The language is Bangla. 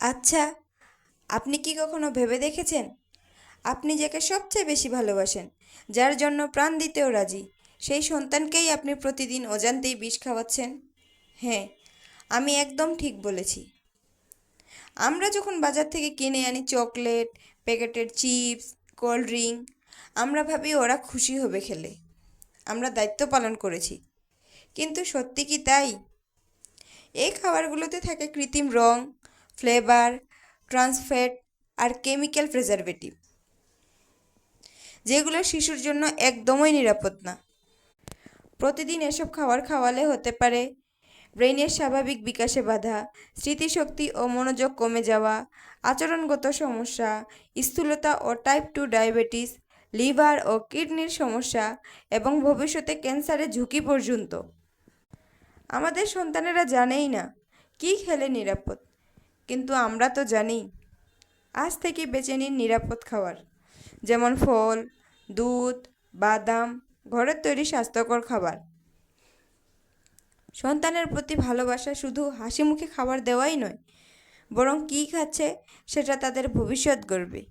আচ্ছা আপনি কি কখনো ভেবে দেখেছেন? আপনি যাকে সবচেয়ে বেশি ভালোবাসেন, যার জন্য প্রাণ দিতেও রাজি, সেই সন্তানকেই আপনি প্রতিদিন অজান্তেই বিষ খাওয়াচ্ছেন? হ্যাঁ আমি একদম ঠিক বলেছি। আমরা যখন বাজার থেকে কিনে আনি চকলেট, প্যাকেটের চিপস, কোল্ড ড্রিঙ্ক, আমরা ভাবি ওরা খুশি হবে খেলে। আমরা দায়িত্ব পালন করেছি। কিন্তু সত্যি কি তাই? এই খাবারগুলোতে থাকে কৃত্রিম রং ফ্লেভার ট্রান্সফ্যাট আর কেমিক্যাল প্রিজারভেটিভ যেগুলো শিশুর জন্য একদমই নিরাপদ না। প্রতিদিন এসব খাবার খাওয়ালে হতে পারে ব্রেইনের স্বাভাবিক বিকাশে বাধা, স্মৃতিশক্তি ও মনোযোগ কমে যাওয়া, আচরণগত সমস্যা, স্থূলতা ও টাইপ টু ডায়াবেটিস লিভার ও কিডনির সমস্যা এবং ভবিষ্যতে ক্যান্সারের ঝুঁকি পর্যন্ত। আমাদের সন্তানেরা জানেই না, কী খেলে নিরাপদ। কিন্তু আমরা তো জানি, আজ থেকে বেছে নিন নিরাপদ খাবার। যেমন ফল, দুধ, বাদাম, ঘরের তৈরি স্বাস্থ্যকর খাবার। সন্তানের প্রতি ভালোবাসা শুধু হাসি মুখে খাবার দেওয়াই নয়, বরং কী খাচ্ছে সেটা তাদের ভবিষ্যৎ গড়বে।